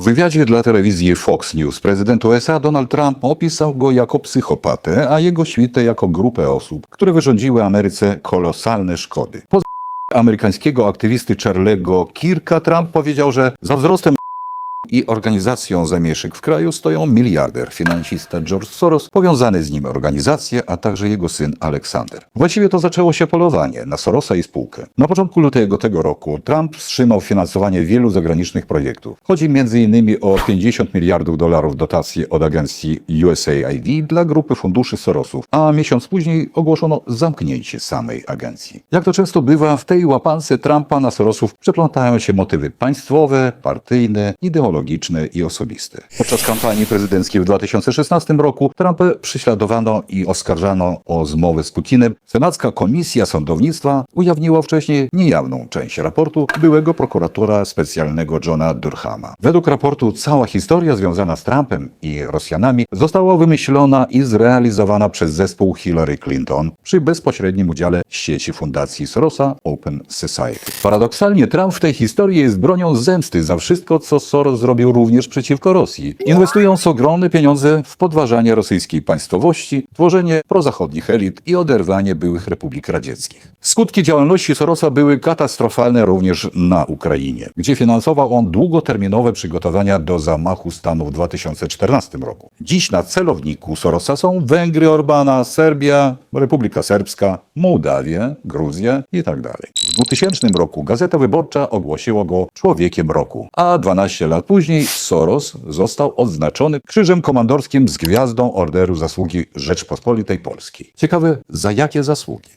W wywiadzie dla telewizji Fox News prezydent USA Donald Trump opisał go jako psychopatę, a jego świtę jako grupę osób, które wyrządziły Ameryce kolosalne szkody. Po amerykańskiego aktywisty Charlie'ego Kirka Trump powiedział, że za wzrostem i organizacją zamieszek w kraju stoją miliarder, finansista George Soros, powiązane z nim organizacje, a także jego syn Aleksander. Właściwie to zaczęło się polowanie na Sorosa i spółkę. Na początku lutego tego roku Trump wstrzymał finansowanie wielu zagranicznych projektów. Chodzi m.in. o 50 miliardów dolarów dotacji od agencji USAID dla grupy funduszy Sorosów, a miesiąc później ogłoszono zamknięcie samej agencji. Jak to często bywa, w tej łapance Trumpa na Sorosów przeplątają się motywy państwowe, partyjne, ideologiczne i osobiste. Podczas kampanii prezydenckiej w 2016 roku Trumpa prześladowano i oskarżano o zmowę z Putinem. Senacka Komisja Sądownictwa ujawniła wcześniej niejawną część raportu byłego prokuratora specjalnego Johna Durhama. Według raportu cała historia związana z Trumpem i Rosjanami została wymyślona i zrealizowana przez zespół Hillary Clinton przy bezpośrednim udziale sieci fundacji Sorosa Open Society. Paradoksalnie Trump w tej historii jest bronią zemsty za wszystko, co Soros zrobił również przeciwko Rosji, inwestując ogromne pieniądze w podważanie rosyjskiej państwowości, tworzenie prozachodnich elit i oderwanie byłych republik radzieckich. Skutki działalności Sorosa były katastrofalne również na Ukrainie, gdzie finansował on długoterminowe przygotowania do zamachu stanu w 2014 roku. Dziś na celowniku Sorosa są Węgry Orbana, Serbia, Republika Serbska, Mołdawia, Gruzja i tak. W 2000 roku Gazeta Wyborcza ogłosiła go człowiekiem roku, a 12 lat później Soros został odznaczony krzyżem komandorskim z gwiazdą Orderu Zasługi Rzeczpospolitej Polskiej. Ciekawe, za jakie zasługi?